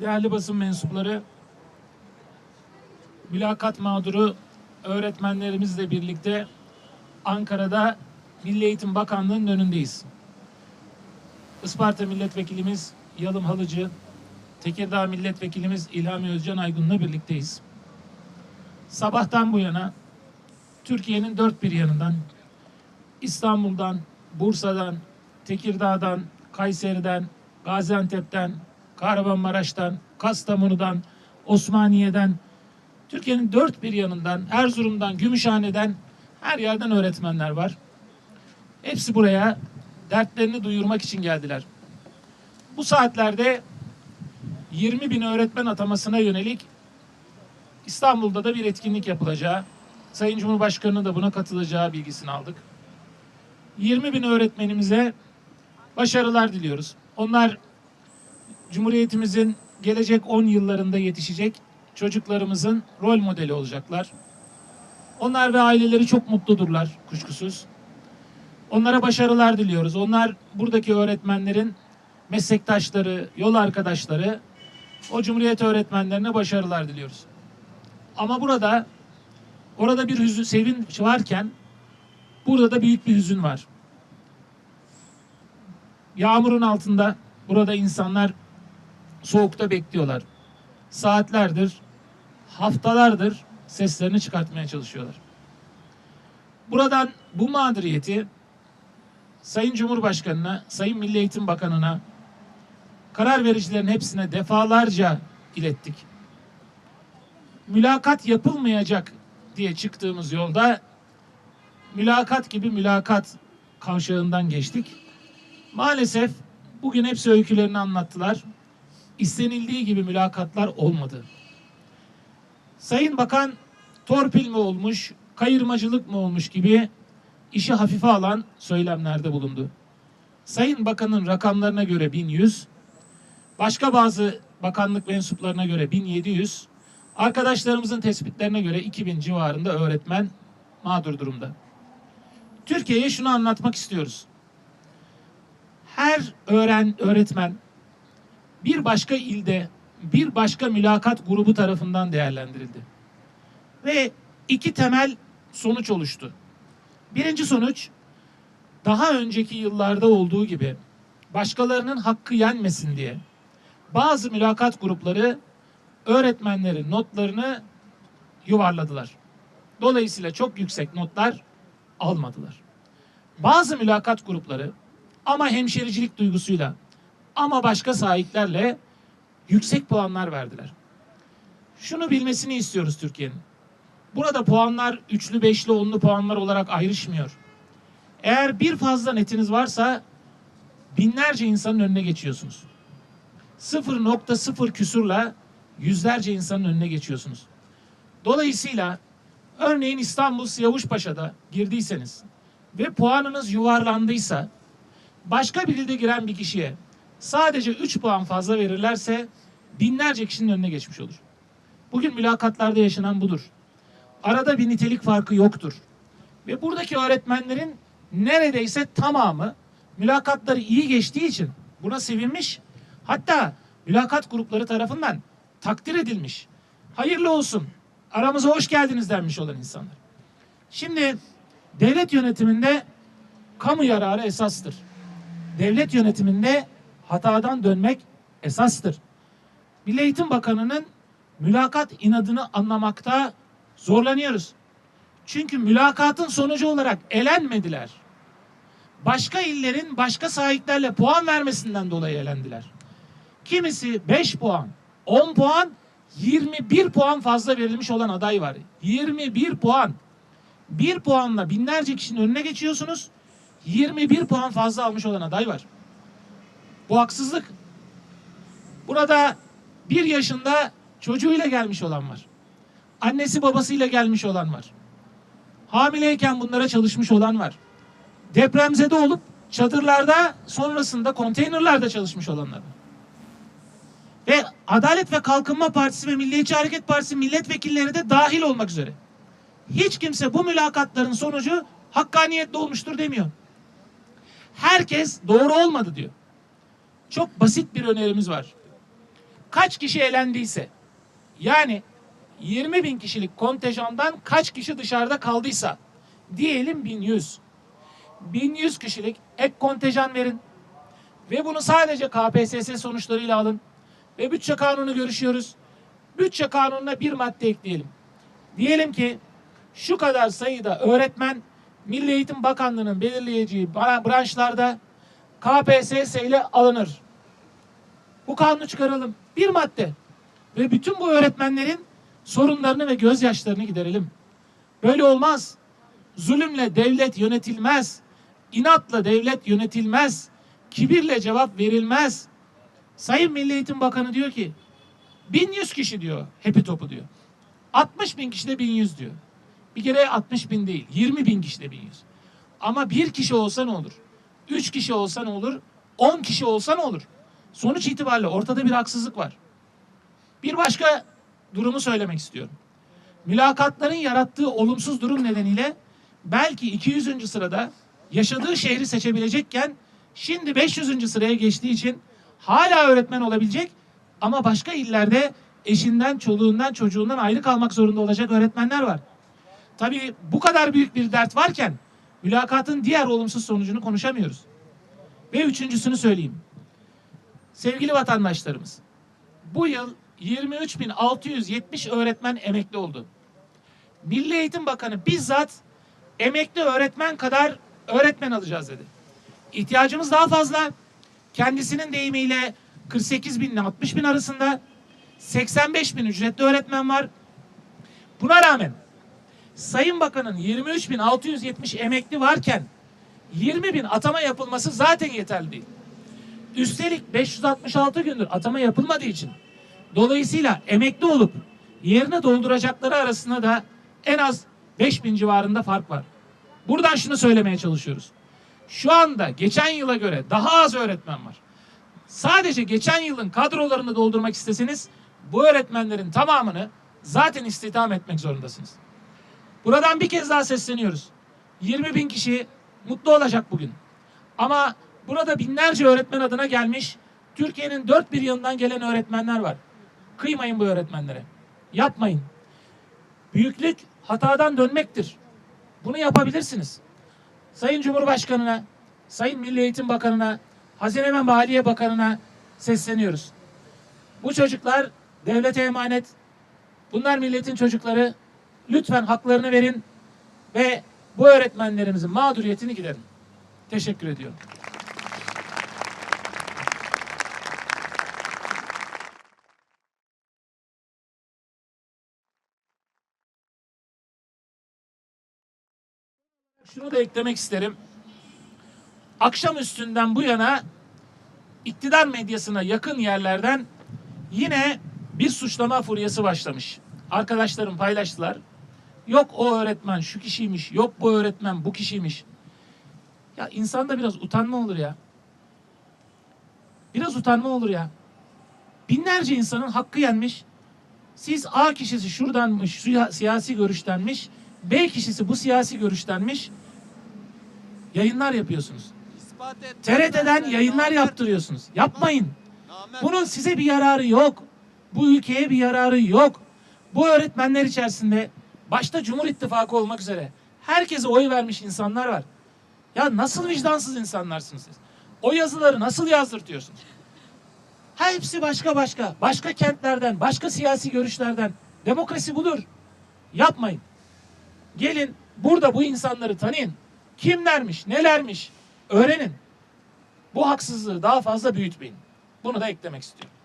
değerli basın mensupları, mülakat mağduru öğretmenlerimizle birlikte Ankara'da Milli Eğitim Bakanlığı'nın önündeyiz. Isparta Milletvekilimiz Yalım Halıcı, Tekirdağ Milletvekilimiz İlhami Özcan Aygun'la birlikteyiz. Sabahtan bu yana Türkiye'nin dört bir yanından, İstanbul'dan, Bursa'dan, Tekirdağ'dan, Kayseri'den, Gaziantep'ten, Kahramanmaraş'tan, Kastamonu'dan, Osmaniye'den, Türkiye'nin dört bir yanından, Erzurum'dan, Gümüşhane'den her yerden öğretmenler var. Hepsi buraya dertlerini duyurmak için geldiler. Bu saatlerde 20 bin öğretmen atamasına yönelik İstanbul'da da bir etkinlik yapılacağı, Sayın Cumhurbaşkanı'nın da buna katılacağı bilgisini aldık. 20 bin öğretmenimize başarılar diliyoruz. Onlar Cumhuriyetimizin gelecek 10 yıllarında yetişecek çocuklarımızın rol modeli olacaklar. Onlar ve aileleri çok mutludurlar kuşkusuz. Onlara başarılar diliyoruz. Onlar buradaki öğretmenlerin meslektaşları, yol arkadaşları, o Cumhuriyet öğretmenlerine başarılar diliyoruz. Ama burada orada bir hüzün, sevinç varken burada da büyük bir hüzün var. Yağmurun altında burada insanlar soğukta bekliyorlar. Saatlerdir, haftalardır seslerini çıkartmaya çalışıyorlar. Buradan bu mağduriyeti Sayın Cumhurbaşkanı'na, Sayın Milli Eğitim Bakanı'na, karar vericilerin hepsine defalarca ilettik. Mülakat yapılmayacak diye çıktığımız yolda mülakat gibi mülakat kavşağından geçtik. Maalesef bugün hepsi öykülerini anlattılar. İstenildiği gibi mülakatlar olmadı. Sayın Bakan torpil mi olmuş, kayırmacılık mı olmuş gibi işi hafife alan söylemlerde bulundu. Sayın Bakan'ın rakamlarına göre 1100, başka bazı bakanlık mensuplarına göre 1700, arkadaşlarımızın tespitlerine göre 2000 civarında öğretmen mağdur durumda. Türkiye'ye şunu anlatmak istiyoruz. Her öğren öğretmen bir başka ilde bir başka mülakat grubu tarafından değerlendirildi. Ve iki temel sonuç oluştu. Birinci sonuç daha önceki yıllarda olduğu gibi başkalarının hakkı yenmesin diye bazı mülakat grupları öğretmenlerin notlarını yuvarladılar. Dolayısıyla çok yüksek notlar almadılar. Bazı mülakat grupları ama hemşericilik duygusuyla ama başka sahiplerle yüksek puanlar verdiler. Şunu bilmesini istiyoruz Türkiye'nin. Burada puanlar üçlü, beşli, onlu puanlar olarak ayrışmıyor. Eğer bir fazla netiniz varsa binlerce insanın önüne geçiyorsunuz. 0.0 küsurla yüzlerce insanın önüne geçiyorsunuz. Dolayısıyla örneğin İstanbul Siyavuşpaşa'da girdiyseniz ve puanınız yuvarlandıysa başka bir ilde giren bir kişiye sadece 3 puan fazla verirlerse binlerce kişinin önüne geçmiş olur. Bugün mülakatlarda yaşanan budur. Arada bir nitelik farkı yoktur. Ve buradaki öğretmenlerin neredeyse tamamı mülakatları iyi geçtiği için buna sevinmiş. Hatta mülakat grupları tarafından takdir edilmiş. Hayırlı olsun. Aramıza hoş geldiniz denmiş olan insanlar. Şimdi devlet yönetiminde kamu yararı esastır. Devlet yönetiminde hatadan dönmek esastır. Milli Eğitim Bakanı'nın mülakat inadını anlamakta zorlanıyoruz. Çünkü mülakatın sonucu olarak elenmediler. Başka illerin başka sahiplerle puan vermesinden dolayı elendiler. Kimisi 5 puan, 10 puan, 21 puan fazla verilmiş olan aday var. 21 puan. 1 puanla binlerce kişinin önüne geçiyorsunuz. 21 puan fazla almış olan aday var. Bu haksızlık. Burada bir yaşında çocuğuyla gelmiş olan var. Annesi babasıyla gelmiş olan var. Hamileyken bunlara çalışmış olan var. Depremzede olup çadırlarda sonrasında konteynerlarda çalışmış olanlar var. Ve Adalet ve Kalkınma Partisi ve Milliyetçi Hareket Partisi milletvekilleri de dahil olmak üzere. Hiç kimse bu mülakatların sonucu hakkaniyetli olmuştur demiyor. Herkes doğru olmadı diyor. Çok basit bir önerimiz var. kaç kişi elendiyse yani 20 bin kişilik kontenjandan kaç kişi dışarıda kaldıysa diyelim 1100. 1100 kişilik ek kontenjan verin. Ve bunu sadece KPSS sonuçlarıyla alın. Ve bütçe kanunu görüşüyoruz. Bütçe kanununa bir madde ekleyelim. Diyelim ki şu kadar sayıda öğretmen Milli Eğitim Bakanlığı'nın belirleyeceği bra- branşlarda KPSS ile alınır. Bu kanunu çıkaralım. Bir madde. Ve bütün bu öğretmenlerin sorunlarını ve gözyaşlarını giderelim. Böyle olmaz. Zulümle devlet yönetilmez. İnatla devlet yönetilmez. Kibirle cevap verilmez. Sayın Milli Eğitim Bakanı diyor ki 1100 kişi diyor hepi topu diyor. 60 bin kişi de 1100 diyor. Bir kere 60 bin değil 20 bin kişi de 1100. Ama bir kişi olsa ne olur? Üç kişi olsa ne olur? 10 kişi olsa ne olur? Sonuç itibariyle ortada bir haksızlık var. Bir başka durumu söylemek istiyorum. Mülakatların yarattığı olumsuz durum nedeniyle belki 200. sırada yaşadığı şehri seçebilecekken şimdi 500. sıraya geçtiği için hala öğretmen olabilecek ama başka illerde eşinden, çoluğundan, çocuğundan ayrı kalmak zorunda olacak öğretmenler var. Tabii bu kadar büyük bir dert varken mülakatın diğer olumsuz sonucunu konuşamıyoruz. Ve üçüncüsünü söyleyeyim. Sevgili vatandaşlarımız, bu yıl 23.670 öğretmen emekli oldu. Milli Eğitim Bakanı bizzat emekli öğretmen kadar öğretmen alacağız dedi. İhtiyacımız daha fazla. Kendisinin deyimiyle 48 bin ile 60 bin arasında 85 bin ücretli öğretmen var. Buna rağmen Sayın Bakan'ın 23.670 emekli varken 20 bin atama yapılması zaten yeterli değil. Üstelik 566 gündür atama yapılmadığı için dolayısıyla emekli olup yerine dolduracakları arasında da en az 5000 civarında fark var. Buradan şunu söylemeye çalışıyoruz. Şu anda geçen yıla göre daha az öğretmen var. Sadece geçen yılın kadrolarını doldurmak isteseniz bu öğretmenlerin tamamını zaten istihdam etmek zorundasınız. Buradan bir kez daha sesleniyoruz. 20 bin kişi mutlu olacak bugün. Ama burada binlerce öğretmen adına gelmiş Türkiye'nin dört bir yanından gelen öğretmenler var. Kıymayın bu öğretmenlere. Yapmayın. Büyüklük hatadan dönmektir. Bunu yapabilirsiniz. Sayın Cumhurbaşkanı'na, Sayın Milli Eğitim Bakanı'na, Hazine ve Maliye Bakanı'na sesleniyoruz. Bu çocuklar devlete emanet. Bunlar milletin çocukları. Lütfen haklarını verin ve bu öğretmenlerimizin mağduriyetini giderin. Teşekkür ediyorum. Şunu da eklemek isterim. Akşam üstünden bu yana iktidar medyasına yakın yerlerden yine bir suçlama furyası başlamış. Arkadaşlarım paylaştılar. Yok o öğretmen şu kişiymiş, yok bu öğretmen bu kişiymiş. Ya insanda biraz utanma olur ya. Biraz utanma olur ya. Binlerce insanın hakkı yenmiş. Siz A kişisi şuradanmış, şu siyasi görüştenmiş. B kişisi bu siyasi görüştenmiş. Yayınlar yapıyorsunuz. TRT'den yayınlar yaptırıyorsunuz. Yapmayın. Bunun size bir yararı yok. Bu ülkeye bir yararı yok. Bu öğretmenler içerisinde başta Cumhur İttifakı olmak üzere herkese oy vermiş insanlar var. Ya nasıl vicdansız insanlarsınız siz? O yazıları nasıl yazdırtıyorsunuz? Hepsi başka başka. Başka kentlerden, başka siyasi görüşlerden. Demokrasi budur. Yapmayın. Gelin burada bu insanları tanıyın. Kimlermiş, nelermiş öğrenin. Bu haksızlığı daha fazla büyütmeyin. Bunu da eklemek istiyorum.